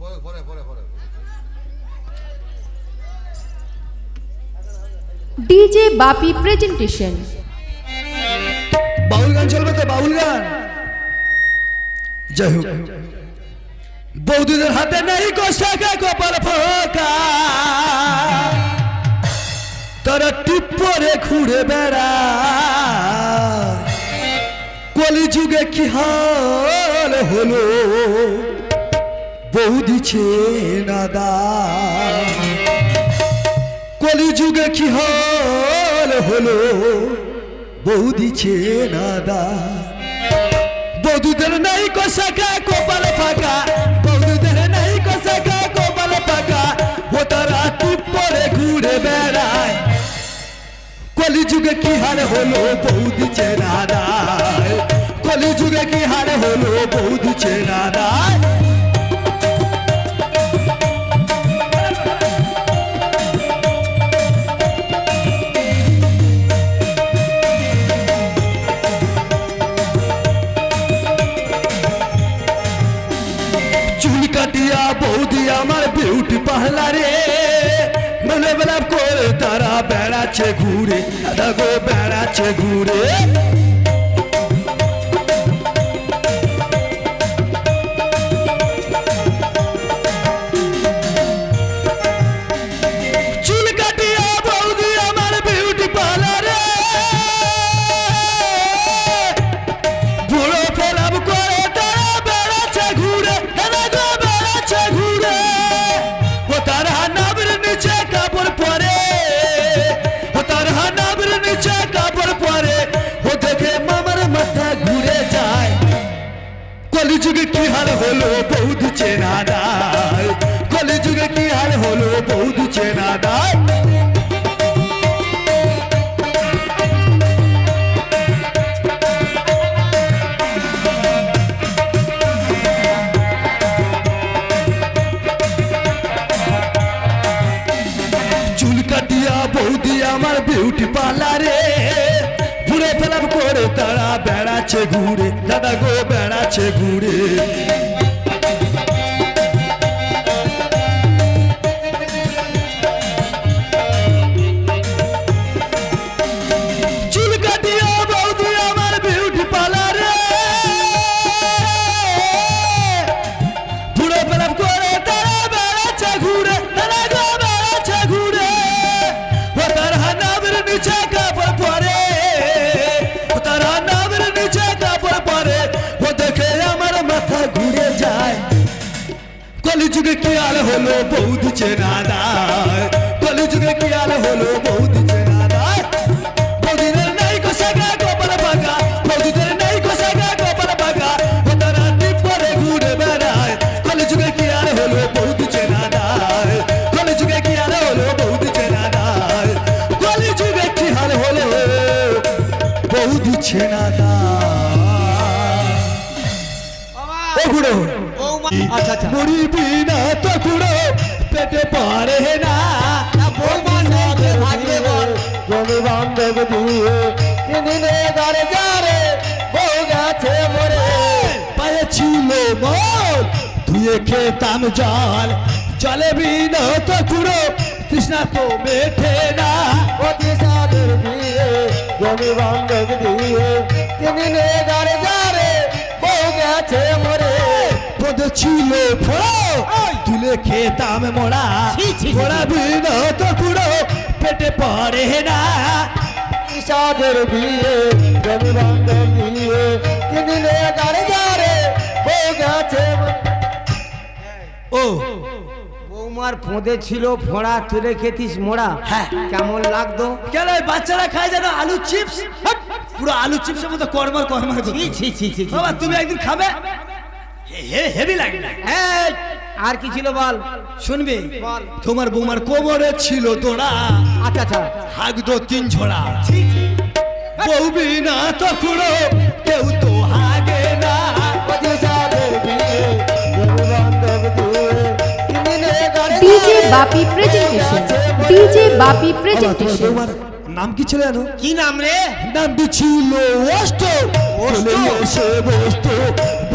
পরে পরে পরে পরে। DJ Bapi presentation. বাউল গান চলবে তো বাউল গান? যাই হোক। বৌদিদের হাতে নেই কোষাকে কপাল ফাঁকা। তারা টিপ্পরে ঘুরে বেড়া কলি যুগে কি হাল হলো? বৌদিছে নাদা। কলি যুগে কি হল হলো? বৌদিছে নাদা। বৌদুদের নাই কষাকা কপাল ফাঁকা। বৌদুদের নাই কষাকা কপাল ফাঁকা। ও তারা পরে ঘুরে বেড়ায়। কলি যুগে কি হার হলো? বৌদিছে নাদায় কলি যুগে কি হার হলো? বৌদিছে বেড়াচ্ছে ঘুরে কাটিয়া বৌদি আমার বিউটি পার্লারে ঘুরে ফেলাম করে তারা বেড়াচ্ছে ঘুরে। দাদা গো, বেড়াচ্ছে ঘুরে। কলিযুগে কি আল হলো বৌদ্ধ চেনা দায় কলিযুগে কি আল আচ্ছা আচ্ছা। মরিবি না তো কুড়ো পেটে পারে না। দিয়ে যারে বউ গেছে মরে। পায়ে ছিল মন ধুয়ে খেতাম জল। জলে বিনা তো কুড়ো তৃষ্ণা তো মেঠে না। অতি সাদের দিয়ে। জমি বান্ধব দিয়ে দাঁড়ে যারে বউ গেছে মরে। পদ ছিল তুলে খেতাম মোড়া মোড়া বিনা তো কুড়ো পেটে পড়ে না। সাদের দিয়ে জমি বান্ধব দিয়ে তিনদিনে দাঁড়ে যারে বউ। গেছে ও। বৌমার ফোঁদে ছিল ফোঁড়া তুলে খেতিস মোড়া। হ্যাঁ। কেমন লাগতো? কেন বাচ্চারা খায় যেন আলু চিপস? পুরো আলু চিপসের মতো কর্মর কর্মর ছি ছি ছি। বাবা তুমি একদিন খাবে? হেভি লাগে এই, আর কি ছিল বল? শুনবে? বল। তোমার বৌমার কোমরে ছিল দোড়া। আচ্ছা আচ্ছা। হাগদো তিন ঝোড়া। বউ বিনা তো কুড়ো কেউ তো হাগে না। DJ Bapi presentation DJ Bapi presentation নাম কি ছিল জানো? কি নাম রে? নাম ছিল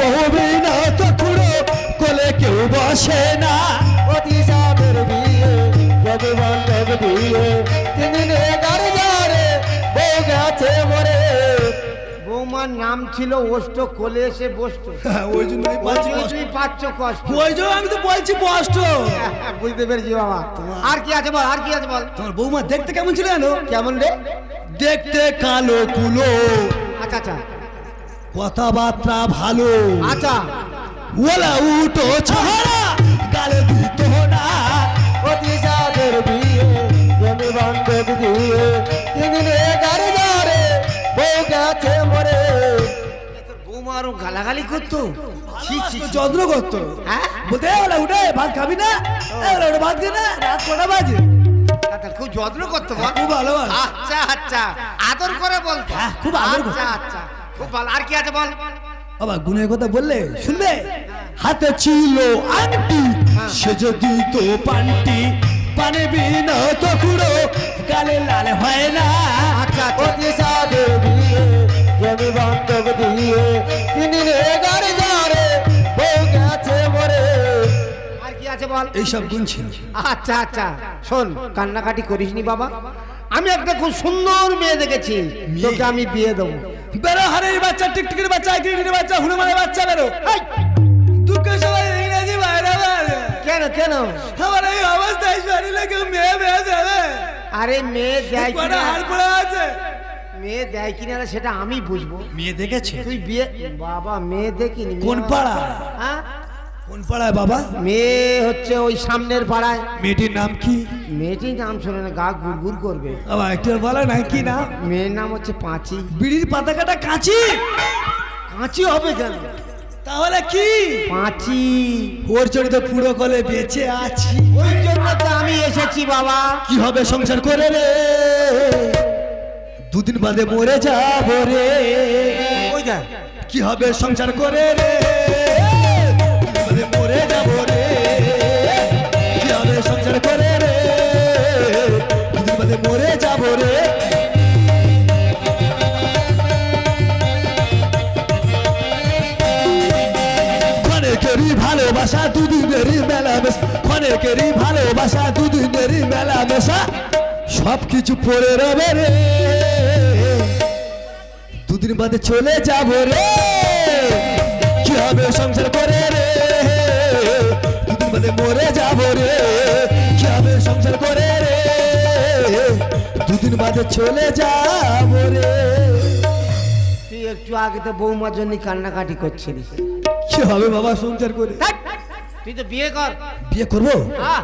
এসে বসতো বহু বিনা তো কুড়ো কোলে কেউ বসে না। অতি সাদের বিয়ে বধু বান্ধব দিয়ে। তিন গাড়ি যারে বউ গেছে মরে। বৌমার নাম ছিল ওষ্ট কোলে এসে বসতো। হ্যাঁ, ওই কষ্ট। তুমি পাচ্ছ কষ্ট। ওই জন্য আমি তো বলছি কষ্ট। বুঝতে পেরেছি বাবা। আর কি আছে বল আর কি আছে বল? তোমার বৌমা দেখতে কেমন ছিল কেমন রে? দেখতে কালো কুলো। আচ্ছা আচ্ছা। কথাবার্তা ভালো। আচ্ছা। ওলা উটো ছাড়া গালে দিত না। অতি সাদের বিয়ে জমি বান্ধব দিয়ে তিন দিনে গাড়ি যারে বউ গেছে মরে। তোর বৌমা আরও গালাগালি করতো। যত্ন করতো। হ্যাঁ? বলতে ওলা উঠে ভাত খাবি না? ওলা উঠে ভাত খাবি না? রাত কটা বাজে? আচ্ছা, খুব যত্ন করতো খুব ভালো ভালো। আচ্ছা আচ্ছা। আদর করে বলতো। হ্যাঁ, খুব আদর আচ্ছা আচ্ছা। খুব ভালো আর কি আছে বল? বাবা গুণের কথা বললে শুনবে? হাতে ছিল আংটি সে যদি তো পান্টি পানে বিনা তো কুড়ো গালে লাল হয় না। আচ্ছা আচ্ছা। অতি সাদের বিয়ে জমি বান্ধব দিয়ে তিন যারে বউ গেছে মরে। আর কি আছে বল? এইসব গুণ ছিল। আচ্ছা আচ্ছা। শোন কান্নাকাটি করিসনি বাবা। আমি একটা খুব সুন্দর মেয়ে দেখেছি। তোকে আমি বিয়ে দেবো। বেরো হারের বাচ্চা টিকটিকির বাচ্চা কিরকির বাচ্চা হনুমানের বাচ্চা বেরো। দুঃখের সবাই ইংরেজি বাইরে বাইরে। কেন কেন? আমার এই অবস্থায় শরীরে কেউ মেয়ে মেয়ে দেবে? আরে মেয়ে দেয় কিনা? হাড় পড়ে আছে? মেয়ে দেয় কিনা সেটা আমি বুঝব। মেয়ে দেখেছে? তুই বিয়ে বাবা মেয়ে দেখিনি। কোন পাড়া? হ্যাঁ? কোন পাড়ায় বাবা? মেয়ে হচ্ছে ওই সামনের পাড়ায়। মেয়েটির নাম কি? মেয়েটির নাম শুনে না গা গুড় করবে। বাবা একটু বলা না কি না মেয়ের নাম হচ্ছে পাঁচি। বিড়ির পাতা কাটা কাঁচি? কাঁচি হবে কেন? তাহলে কি? পাঁচি। ওর জন্য তো পুরো কলে বেঁচে আছি। ওই জন্য তো আমি এসেছি বাবা। কি হবে সংসার করে রে? দুদিন বাদে মরে যাব রে। ওই কি হবে সংসার করে রে? মরে যাব রে। ভালোবাসা দুদিনেরই ভালোবাসা দুদিনেরই সব কিছু পড়ে রবে রে। দুদিন বাদে চলে যাব রে। কি হবে সংসার করে রে। দুদিন বাদে মরে যাব রে। কি হবে সংসার করে রে দুদিন বাদে চলে যাব রে। তুই একটু আগে তো বৌমার জন্য কান্নাকাটি করছিলিস। কি হবে বাবা সংসার করে? তুই তো বিয়ে কর। বিয়ে করব? হ্যাঁ।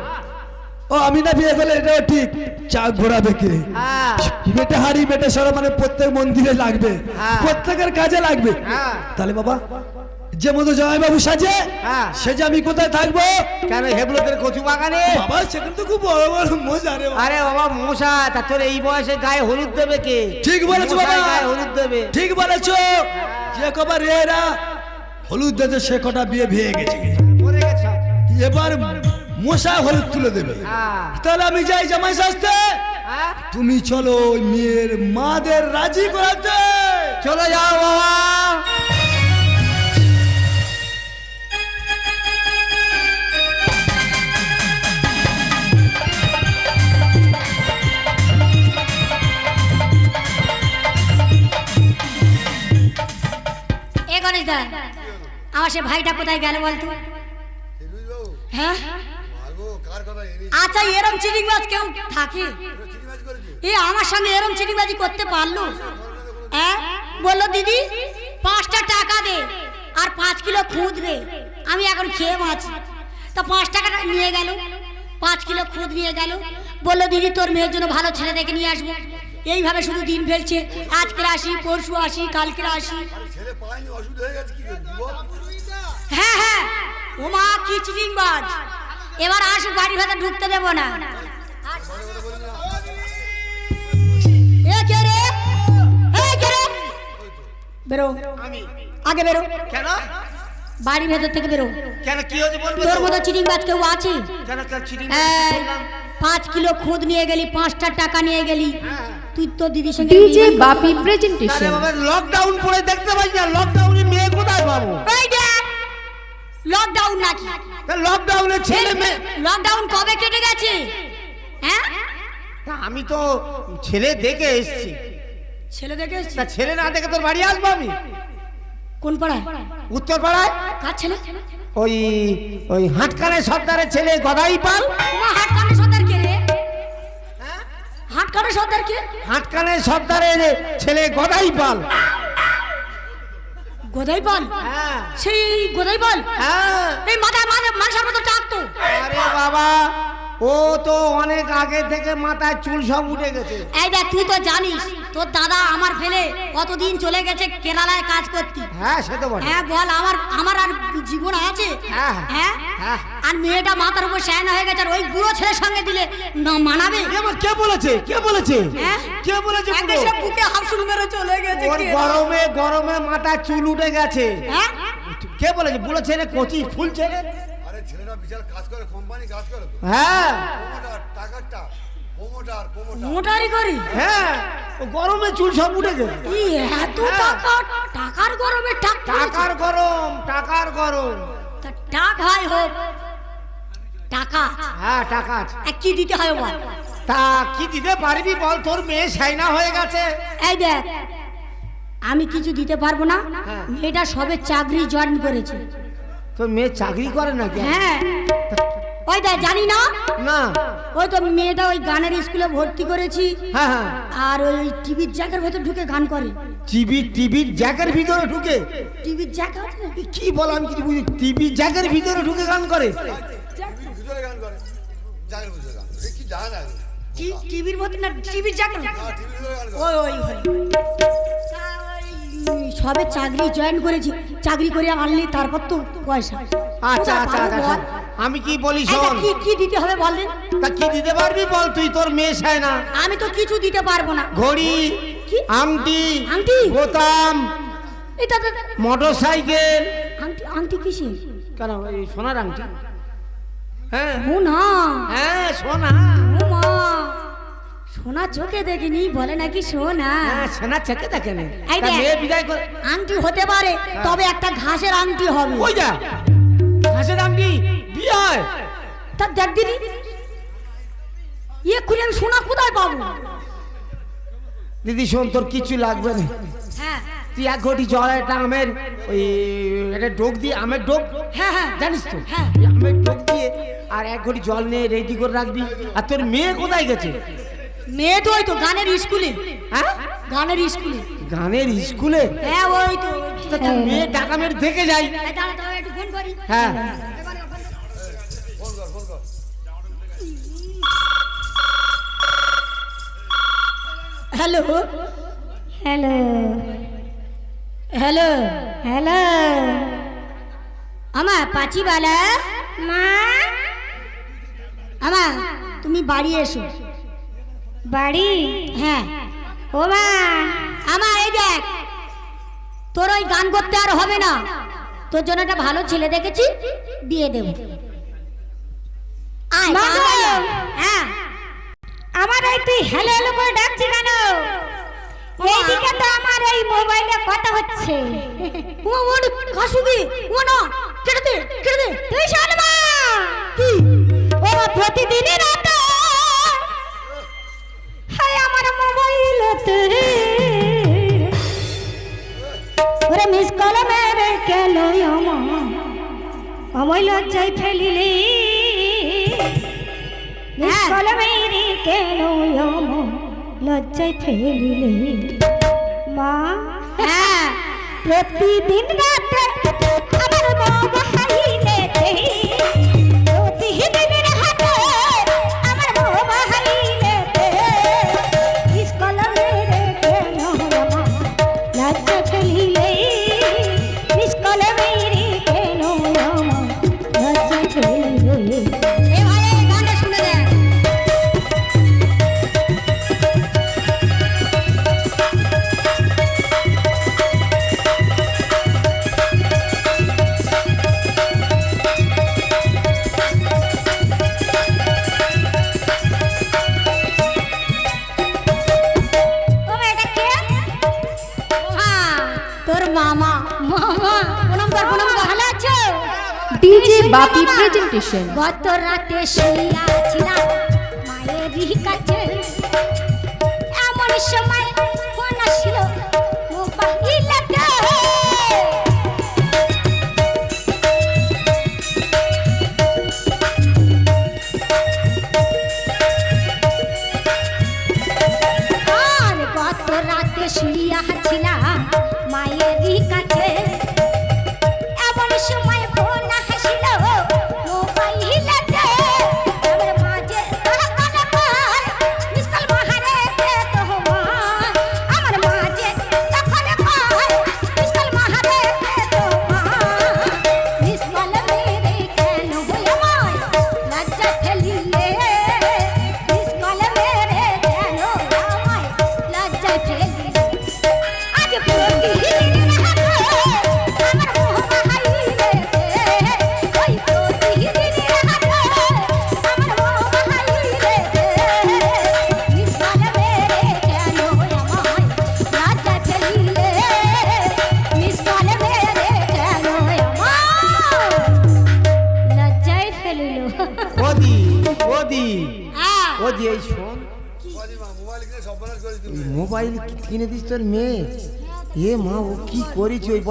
ও আমি না বিয়ে করলে এটাও ঠিক। চাক ঘোরাবে কে? হ্যাঁ। মেটে হাড়ি মেটে সরা মানে প্রত্যেক মন্দিরে লাগবে। হ্যাঁ। প্রত্যেকের কাজে লাগবে। তাহলে বাবা যে মতো জামাইবাবু সাজে হ্যাঁ। সে যে আমি কোথায় থাকব? কেন হেবলতের কচু বাগানে? বাবা সেখানে তো খুব বড় বড় মজা রে আরে বাবা মশা তা তোর এই বয়সে গায়ে হলুদ দেবে কে? ঠিক বলেছ বাবা। গায়ে হলুদ দেবে। ঠিক বলেছ। যে কবার এরা হলুদ দেবে সে কটা বিয়ে ভেঙে গেছে। এবার মশা হলুদ তুলে দেবে। হ্যাঁ। তাহলে আমি যাই জামাই সাজতে হ্যাঁ? তুমি চলো মেয়ের মাদের রাজি করাতে। চলো যাও বাবা। এ গণেশ দা? আমার সে ভাইটা কোথায় গেল বলতো? হ্যাঁ? আচ্ছা এরম চিটিংবাজ কেউ এ, আমার সঙ্গে এরম করতে পারল? হ্যাঁ? বলল, দিদি, পাঁচটা টাকা দে আর পাঁচ কিলো খুদ দে আমি এখন খেয়ে বাঁচি। তা পাঁচ টাকাটা নিয়ে গেল। পাঁচ কিলো খুদ নিয়ে গেল। বলল, দিদি, তোর মেয়ের জন্য ভালো ছেলে দেখে নিয়ে আসব। এইভাবে শুধু দিন ফেলছে। আজকে আসি পরশু আসি কালকে আসি। হ্যাঁ হ্যাঁ ও মা কি চিটিং বাজ এবার আসুক বাড়ি ভেতর ঢুকতে দেবো না। এ কে রে? এ কে রে? বেরো। আগে বেরো। কেন? বাড়ির ভেতর থেকে বেরো। কেন কি হয়েছে বলবে তোর মতো চিটিং বাজ কেউ আছে? কেন চিটিং পাঁচ কিলো খুদ নিয়ে গেলি পাঁচটা টাকা নিয়ে গেলি। তুই তো দিদির সঙ্গে ডিজে বাপি আরে বাবা লকডাউন পড়ে দেখতে পাই না লকডাউনে মেয়ে কোথায় পাবো? এই দেখ লকডাউন নাকি? লকডাউনে ছেলে মেয়ে লকডাউন কবে কেটে গেছে? হ্যাঁ? তা আমি তো ছেলে দেখে এসেছি। ছেলে দেখে এসছি। ছেলে না দেখে তোর বাড়ি আসব আমি? কোন পাড়ায়? উত্তর পাড়ায় কার ছেলে? ওই ওই হাটকানের সর্দারের ছেলে গদাই পাল। তোমার হাট কানে সর্দার কে রে? হাট কানে সর্দার কে? হাটকানের সর্দারের ছেলে গদাই পাল। গোদাই পাল? হ্যাঁ। সেই গোদাই পাল? হ্যাঁ। এই মাথায় মানে মানুষের মতো টাকতো আরে বাবা ও তো অনেক আগে থেকে মাথায় চুল সব উঠে গেছে। এই দেখ তুই তো জানিস তোর দাদা আমার ফেলে কতদিন চলে গেছে কেরালায় কাজ করতে। হ্যাঁ সে তো হ্যাঁ বল আমার আমার আর জীবন আছে? হ্যাঁ, হ্যাঁ? হ্যাঁ। আর মেয়েটা মাথার উপর শ্যান হয়ে গেছে আর ওই বুড়ো ছেলের সঙ্গে দিলে না মানাবে? কে বলেছে? কে বলেছে? হ্যাঁ? কে বলেছে বুকে হাফসুল মেরে চলে গেছে ওর গরমে গরমে মাথায় চুল উঠে গেছে। হ্যাঁ? কে বলেছে? বুড়ো ছেলে কচি ফুল ছেলে? বিশাল কাজ করে কোম্পানি কাজ করে তো। হ্যাঁ। প্রমোটার টাকারটা প্রমোটার প্রমোটার মোটারি করি? হ্যাঁ ও গরমে চুল সব উঠে ই এত হ্যাঁ। টাকা? টাকার গরমে টাক টাকার গরম টাকার গরম। তা টাক হয় হোক টাকা হ্যাঁ টাকা আছে। এ, কি দিতে হয় বল? তা কি দিতে পারবি বল? তোর মেয়ে সাইনা হয়ে গেছে। এই দেখ আমি কিছু দিতে পারব না। হ্যাঁ। মেয়েটা সবে চাকরি জয়েন করেছে। তোর মেয়ে চাকরি করে নাকি? হ্যাঁ। ওই দেখ জানি না? না। ওই তো মেয়েটা ওই গানের স্কুলে ভর্তি করেছি। হ্যাঁ হ্যাঁ। আর ওই টিভির জ্যাকের ভেতর ঢুকে গান করে। টিভি টিভির জ্যাকের ভিতরে ঢুকে? টিভির জ্যাক আছে কি বল আমি কিছু বুঝি টিভি জ্যাকের ভিতরে ঢুকে গান করে? গান কি জানা টিভির ভেতর না টিভির জ্যাকের করে। ওই ওই। সবে চাকরি জয়েন করেছি। চাকরি করে আনলি তারপর তো পয়সা। আচ্ছা আচ্ছা আচ্ছা আমি কি বলি শোন। কি কি দিতে হবে বল দিন তা কি দিতে পারবি বল? তুই তোর মেয়ে চায় সাইনা আমি তো কিছু দিতে পারব না। ঘড়ি কি? আংটি আংটি? বোতাম এটা তো- মোটর সাইকেল আংটি আংটি কিসের? কেন এই সোনার আংটি? হ্যাঁ। ও না হ্যাঁ সোনা? সোনা চোখে দেখিনি বলে নাকি সোনা হ্যাঁ সোনা চেকে দেখে নে এই তা মেয়ে বিদায় করে আংটি হতে পারে তবে একটা ঘাসের আংটি হবে। ওই যা হাসের আংটি বিয়ে হয় তা দেখ দিদি ইয়ে খুলে আমি সোনা কোথায় পাবো? দিদি শোন তোর কিছু লাগবে না। হ্যাঁ। তুই এক ঘটি জল একটা আমের ওই একটা ডোক দিয়ে আমের ডোক হ্যাঁ হ্যাঁ। জানিস তো হ্যাঁ। আমের ডোক দিয়ে আর এক ঘটি জল নিয়ে রেডি করে রাখবি। আর তোর মেয়ে কোথায় গেছে? মেয়ে তো ওই তো গানের স্কুলে। হ্যাঁ? গানের স্কুলে। গানের স্কুলে? হ্যাঁ ওই তো। মেয়ে টাকা মেরে থেকে যাই একটু ফোন করি। হ্যাঁ। হ্যালো। হ্যালো। হ্যালো। হ্যালো। আমা পাচিবালা? মা? আমা তুমি বাড়ি এসো। বাড়ি? হ্যাঁ। ও মা আমার এই দেখ তোর ওই গান করতে আর হবে না। তোর জন্য একটা ভালো ছেলে দেখেছি বিয়ে দেব। আয়। হ্যাঁ। আমার এই তুই হ্যালো হ্যালো করে ডাকছি কেন? এইদিকে তো আমার এই মোবাইলে কথা হচ্ছে। ও ও কাশুবি ও না কেটে দে কেটে দে। তুই শোন মা! কি? ও প্রতিদিনই রাতে ওরে মিস কলমে কেন আমার আমায় লজ্জায় ফেলিলি। মিস হ্যাঁ। কল মেরে কেন আমার লজ্জায় ফেলিলি। মা হ্যাঁ। প্রতিদিন রাতে বাপি প্রেজেন্টেশন গত রাতে শুইয়াছিলাম মায়ের কাছে। এমন সময়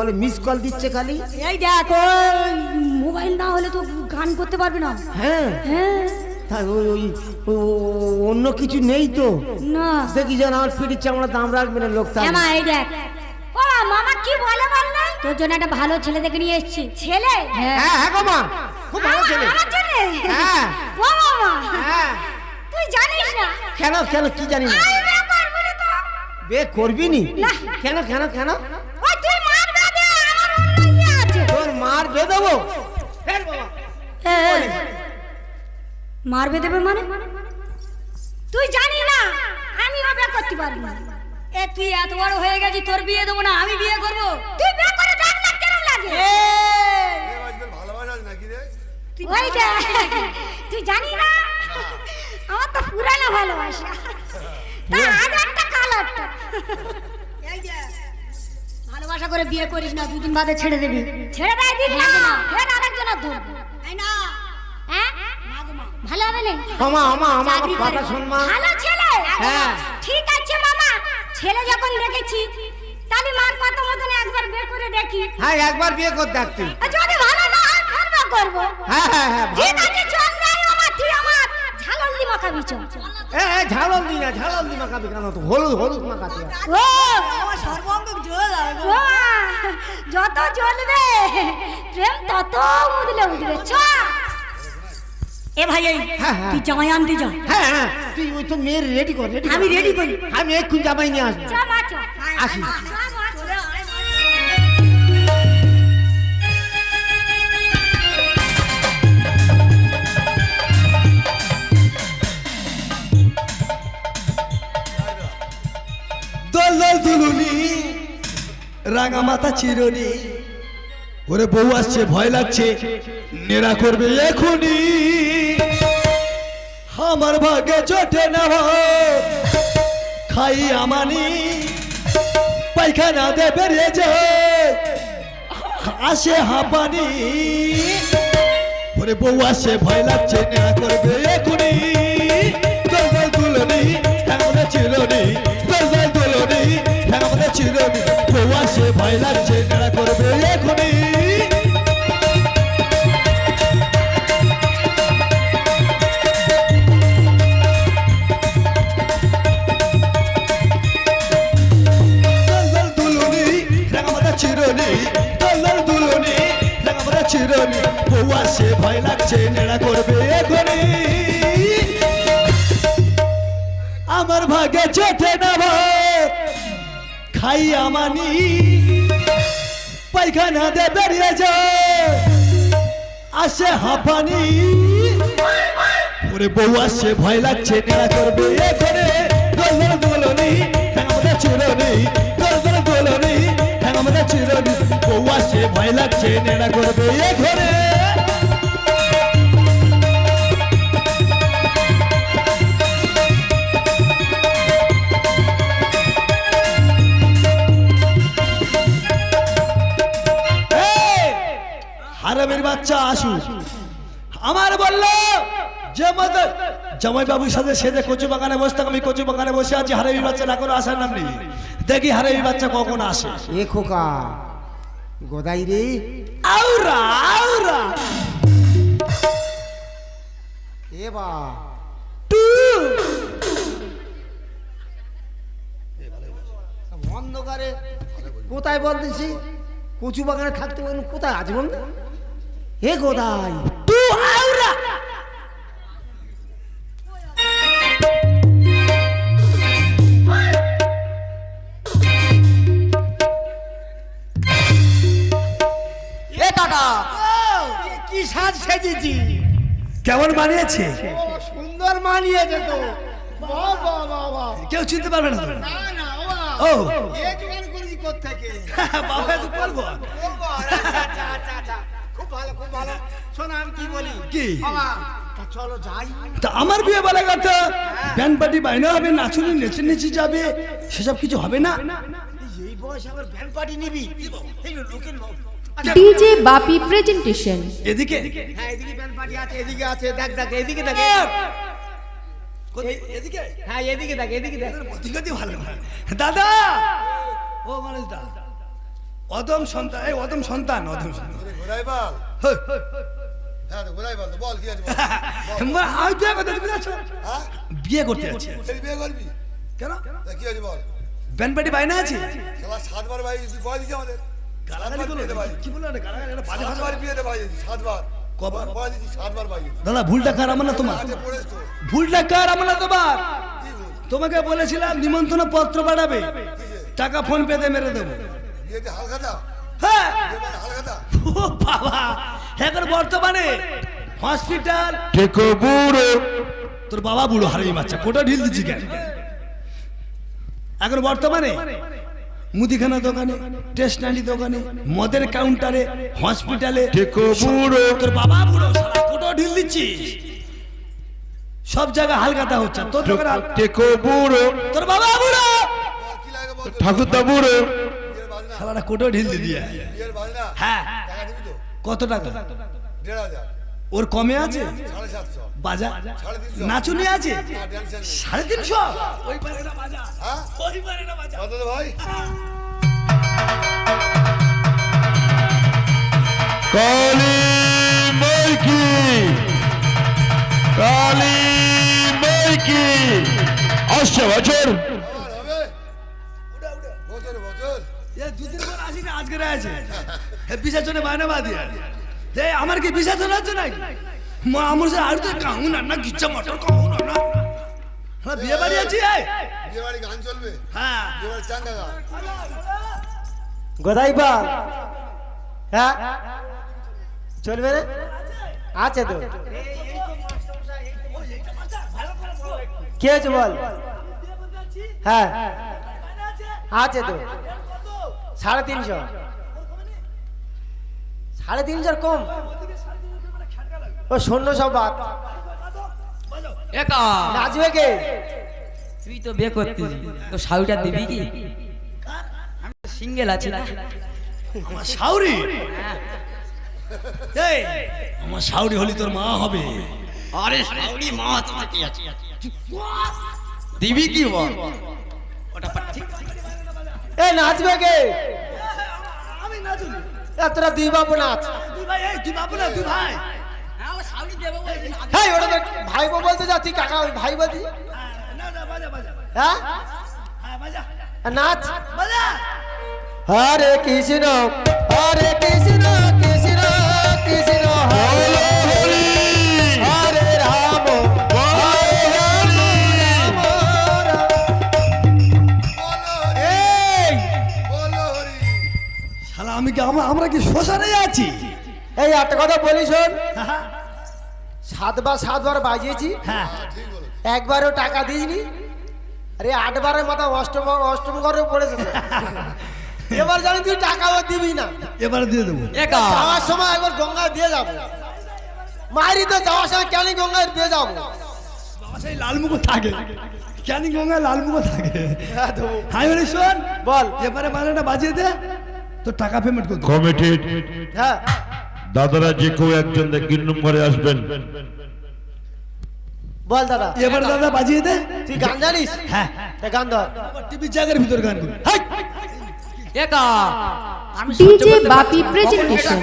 বলে মিস কল দিচ্ছে খালি? এই দেখ মোবাইল না হলে তো গান করতে পারবে না। হ্যাঁ? হ্যাঁ। তা ওই ওই ওই ও- অন্য কিছু নেই তো? না। দেখি যেন আমার পিঠির চামড়া দাম রাখবে না লোক এই দেখ। ও মামা কি বলে বললে তোর জন্য একটা ভালো ছেলে দেখে নিয়ে এসেছি। ছেলে? হ্যাঁ। হ্যাঁ হ্যাঁ গো মা। খুব ভালো ছেলে। আমার জন্য হ্যাঁ। ও মামা। হ্যাঁ। তুই জানিস না? কেন কেন কি জানি না? বিয়ে করব না। কেন কেন কেন? তোর মার বে দেবো। মারবে দেবে মানে? তুই জানি না আমি ও বিয়ে করতে পারব না। এ তুই এত বড় হয়ে গেছিস তোর বিয়ে দেবো না আমি বিয়ে করব। তুই বিয়ে করে দেখ না কেমন লাগে। তুই জানি না আমার তো পুরানো ভালোবাসা। তা আজ একটা কাল একটা। এই যে, ভালোবাসা করে বিয়ে করিস না দুদিন বাদে ছেড়ে দিবি। ছেড়ে দেয় দিন না। ফের আরেকজনের ধরবো। এই না। হ্যাঁ? ভালো হবে না। আমা আমা আমার কথা। শোন মা। ভালো ছেলে। হ্যাঁ। ঠিক আছে মামা। ছেলে যখন দেখেছি তাহলে মার কথা মতন একবার বের করে দেখি। হ্যাঁ একবার বিয়ে কর দেখ তুই। যদি ভালো না হয় ফের বিয়ে করব। হ্যাঁ হ্যাঁ হ্যাঁ ঠিক আছে চল যাই আমার তুই আমার ঝালন্দি মাখাবি চল। এ এ ঝালন দি না ঝালন দি মাখাবি কেন? তো হলুদ হলুদ মাখাতে ও আমার সর্বাঙ্গ জল যত জ্বলবে প্রেম তত উদলে উঠবে চ। এ ভাই এই হ্যাঁ, হ্যাঁ। তুই জামাই আনতে যা। হ্যাঁ হ্যাঁ তুই ওই তো মেয়ের রেডি কর রেডি আমি রেডি করি। আমি এক্ষুনি জামাই নিয়ে আসব। আসি। দল দল দুলুনি, রাঙা মাথা চিরনি। ওরে বউ আসছে, ভয় লাগছে, নেড়া করবে এখুনি। আমার ভাগে চটে খাই আমানি। পায়খানা দে বেরিয়ে যায় আসে হাঁপানি। ওরে বউ আসে ভয় লাগছে, নেড়া করবে এখুনি। ভয় লাগছে নেড়া করবে এখুনি দল দুলনি, রাঙামাটা চিরনি, দল দল দুলনি, রাঙামাটা চিরনি বউ আসে ভয় লাগছে, নেড়া করবে এখনি আমার ভাগে চোখে নেব খাই আমানি পায়খানা দে বেরিয়ে যায় আসে হাঁপানি। ওরে বউ আসছে ভয় লাগছে কেনা করবে এখানে। দল দোলনি আমাদের চিরনি? দল দল দোলনি আমাদের চিরনি? বউ আসছে ভয় লাগছে নেড়া করবে এখানে। এই, হারামের বাচ্চা আসুক। আমার বলল যে মতো জামাই বাবুর সাথে সেজে কচু বাগানে বসে থাক, আমি কচু বাগানে বসে আছি হারাবি বাচ্চা এখনও আসার নাম নেই। দেখি হারাবি বাচ্চা কখন আসে। এ খোকা গোদাই রে। আউরা আউরা। এ বা। টু। অন্ধকারে কোথায় বলতেছি? কচু বাগানে থাকতে কোথায় আছে বলুন হে গোদাই টু আউরা এ কাকা কি সাজ সেজেছি। কেমন বানিয়েছে? সুন্দর মানিয়েছে তো। কেউ চিনতে পারবে না তো? ও। বাবা বলব আচ্ছা আচ্ছা আচ্ছা আচ্ছা খুব ভালো খুব ভালো শোনো আমি কি বলি? কি? বাবা তা চলো যাই। তা আমার বিয়ে বলে কথা? ব্যান্ড পার্টি বাইনা হবে নাচুনি নেচে নেচে যাবে সেসব কিছু হবে না? এই বয়সে আবার ভ্যান পার্টি নিবি? এই লোকের ডিজে বাপি প্রেজেন্টেশন এদিকে? হ্যাঁ এদিকে ভ্যান পার্টি আছে এদিকে আছে দেখ দেখ এদিকে দেখ। এদিকে? হ্যাঁ এদিকে দেখ এদিকে দেখ। দিয়ে ভালো দাদা! ও মানুষ দা। অদম সন্তান এই অদম সন্তান অদম সন্তান। হ্যাঁ বিয়ে করতে তুমি হ্যাঁ? বিয়ে করতে আছে বিয়ে করবি? কেন? কি আছে বল? ব্যান্ড পার্টি বাইনা আছে? সাতবার ভাই বল আমাদের? দাদা ভুলটা কার? আমার না তোমার। ভুলটা কার? আমার না তোমার। তোমাকে বলেছিলাম নিমন্ত্রণ পত্র পাঠাবে। টাকা ফোন পেতে মেরে দেবো। হালখাতা হ্যাঁ। ও বাবা এখন বর্তমানে হসপিটাল টেকো বুড়ো? তোর বাবা বুড়ো বাচ্চা কোটা ঢিল দিচ্ছি কেন? এখন বর্তমানে মুদিখানা দোকানে স্টেশনারি দোকানে মদের কাউন্টারে হসপিটালে টেকো বুড়ো? তোর বাবা বুড়ো সারা কোটা ঢিল দিচ্ছিস সব জায়গায় হালকাতা হচ্ছে। তোর টেকো বুড়ো? তোর বাবা বুড়ো? ঠাকুরদা বুড়ো? বিয়ের কোটো ঢিল দিয়ে দিয়ে। বিয়ের বাজনা? হ্যাঁ। টাকা দিবি তো? কত টাকা? ওর কমে আছে? সাড়ে সাতশো। বাজা সাড়ে তিনশো। নাচুনি আছে? সাড়ে তিনশো? ওই পারে না বাজা। হ্যাঁ? ওই পারে না বাজা। কত ভাই? কালী মাইকি। কালী মাইকি। আসছে বছর। আছে। বায়না বাদি আমার কি বিসাচন আছে নাকি মা আমার সে আর তো না না গিচ্ছা মটর না না। হ্যাঁ বিয়ে বাড়ি আছি বিয়ে বাড়ি গান চলবে? হ্যাঁ। বিয়ে বাড়ি চাঙ্গা গান গোদাই বা হ্যাঁ? চলবে রে? আছে তো। কি হয়েছে বল? হ্যাঁ। আছে তো। সাড়ে তিনশো। সাড়ে তিনশোর কম। ও শূন্য সব বাদ। একা। নাচবে কে তুই তো বিয়ে করতিস তো শাড়িটা দিবি কি? সিঙ্গেল আছে না? আমার শাউরি? এই। আমার শাউরি হলি তোর মা হবে। আরে শাড়ি মা তোমার কি আছে। দিবি কি বল ওটা ঠিক এ নাচবে কে? আমি নাচুনি। তোরা দুই বাবু নাচ তুই ভাই এই তুই বাবু না তুই ভাই। হ্যাঁ ওটা তো ভাই বউ বলতে যা তুই কাকা ভাই না না বাজা বাজা। হ্যাঁ? হ্যাঁ নাচ? হরে কৃষ্ণ হরে কৃষ্ণ কি আমরা আমরা কি শ্মশানে আছি? এই একটা কথা বলি শোন। সাতবার সাতবার বাজিয়েছি। হ্যাঁ। ঠিক বলো একবারও টাকা দিইনি। আরে আটবারের মাথা অষ্টম অষ্টম ঘরে পড়েছে এবার জানি তুই টাকাও দিবি না। এবারে দিয়ে দেবো। একা যাওয়ার সময় একবার গঙ্গায় দিয়ে যাব। মারি তো যাওয়ার সময় কেন গঙ্গায় দিয়ে যাব? সেই লালমুখ থাকে। ক্যানিং গঙ্গায় লালমুখ থাকে? হ্যাঁ দেবো। শোন। বল। এবারে বাজারটা বাজিয়ে দে। তো টাকা পেমেন্ট করতে কমিটেড হ্যাঁ। দাদারা যে কেউ একজন তিন নম্বরে আসবেন। বল দাদা। এবার দাদা বাজিয়ে দে। তুই গান জানিস? হ্যাঁ। তা গান ধর। টিভির জায়গার ভিতর গান করি। হাই! একা। ডিজে বাপি প্রেজেন্টেশন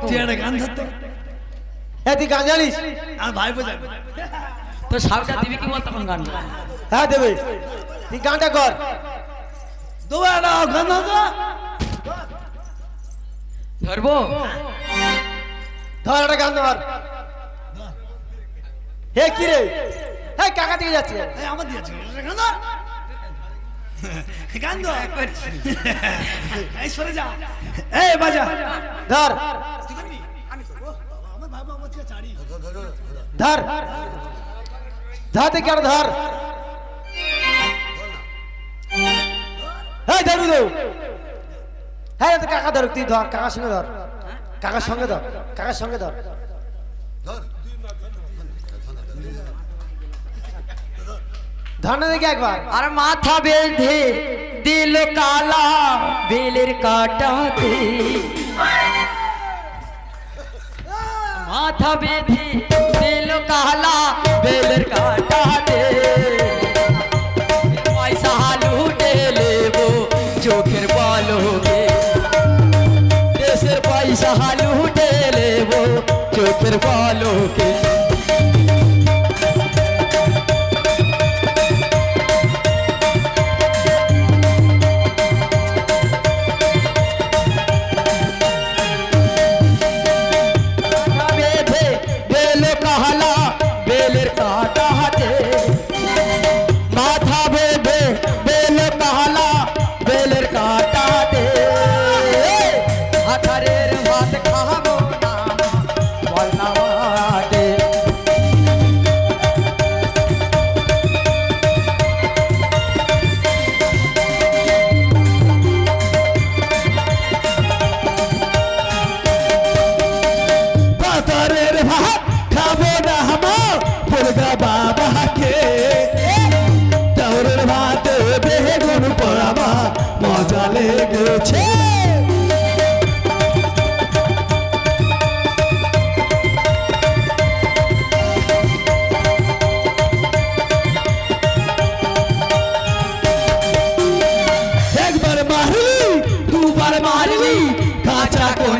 তুই গান ধরতো হ্যাঁ তুই গান জানিস? আর ভাই বোঝাবে তো সাউটা দিবি কি বল তখন গান হ্যাঁ দেবে। তুই গানটা কর। দোয়া না গান ধরতো ধরবো? ধর একটা গান ধর। হে কি রে? হ্যাঁ কাকা থেকে যাচ্ছে। আমার দিয়েছে গান ধর। গান ধর। এই সরে যা। এই বাজা। ধর। ধর। ধর। কেন ধর। কাকা ধর তুই ধর কাকার সঙ্গে ধর। কাকার সঙ্গে ধর কাকার সঙ্গে ধর। ধর। ধর দেখি একবার। আর মাথা বেঁধে দিল কালা বেলের কাটাতে মাথা বেঁধে দিল কালা বেলের চোখের বলকে কাঁচা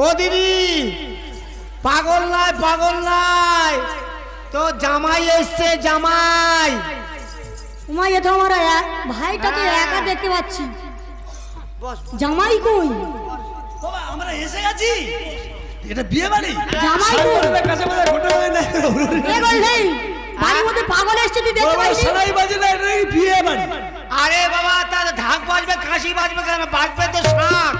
ও দিদি পাগল নাই পাগল নাই তো জামাই এসছে জামাই। উমা এ তো আমার ভাইটাকে একা দেখতে পাচ্ছি। জামাই কই? বাবা আমরা এসে গেছি। এটা বিয়ে বাড়ি জামাই কই? কাছে বলে ঘটে বলে না এ কই বাড়ির মধ্যে পাগল এসছে তুই দেখতে বাবা পাচ্ছিস সারাই বাজে না এটা বিয়ে বাড়ি আরে বাবা তার ঢাক বাজবে কাশি বাজবে কেন? বাজবে তো শাঁখ